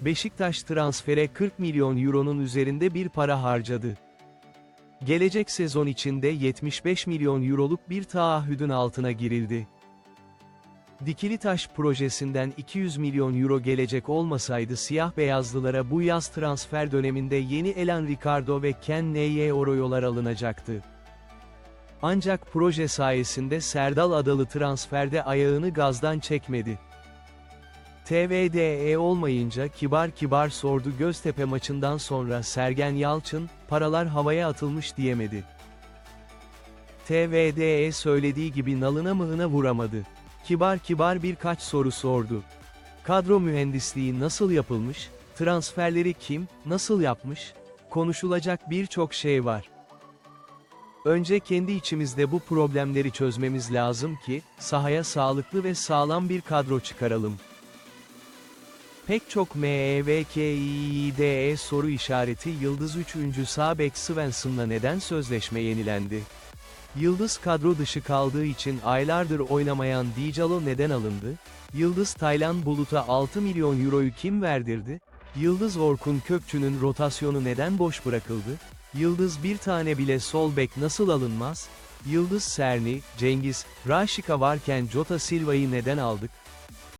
Beşiktaş transfere 40 milyon euronun üzerinde bir para harcadı. Gelecek sezon içinde 75 milyon euroluk bir taahhüdün altına girildi. Dikili Taş projesinden 200 milyon euro gelecek olmasaydı siyah beyazlılara bu yaz transfer döneminde yeni Elan Ricardo ve Ken Neyoroyolar alınacaktı. Ancak proje sayesinde Serdal Adalı transferde ayağını gazdan çekmedi. TVDE olmayınca kibar kibar sordu Göztepe maçından sonra Sergen Yalçın, paralar havaya atılmış diyemedi. TVDE söylediği gibi nalına mıhına vuramadı. Kibar kibar birkaç soru sordu. Kadro mühendisliği nasıl yapılmış, transferleri kim, nasıl yapmış, konuşulacak birçok şey var. Önce kendi içimizde bu problemleri çözmemiz lazım ki, sahaya sağlıklı ve sağlam bir kadro çıkaralım. Pek çok E MEVKİDE soru işareti Yıldız 3. sağ bek Svensson'la neden sözleşme yenilendi? Yıldız kadro dışı kaldığı için aylardır oynamayan Dijalo neden alındı? Yıldız Taylan Bulut'a 6 milyon euroyu kim verdirdi? Yıldız Orkun Kökçü'nün rotasyonu neden boş bırakıldı? Yıldız bir tane bile sol bek nasıl alınmaz? Yıldız Serni, Cengiz, Raşika varken Jota Silva'yı neden aldık?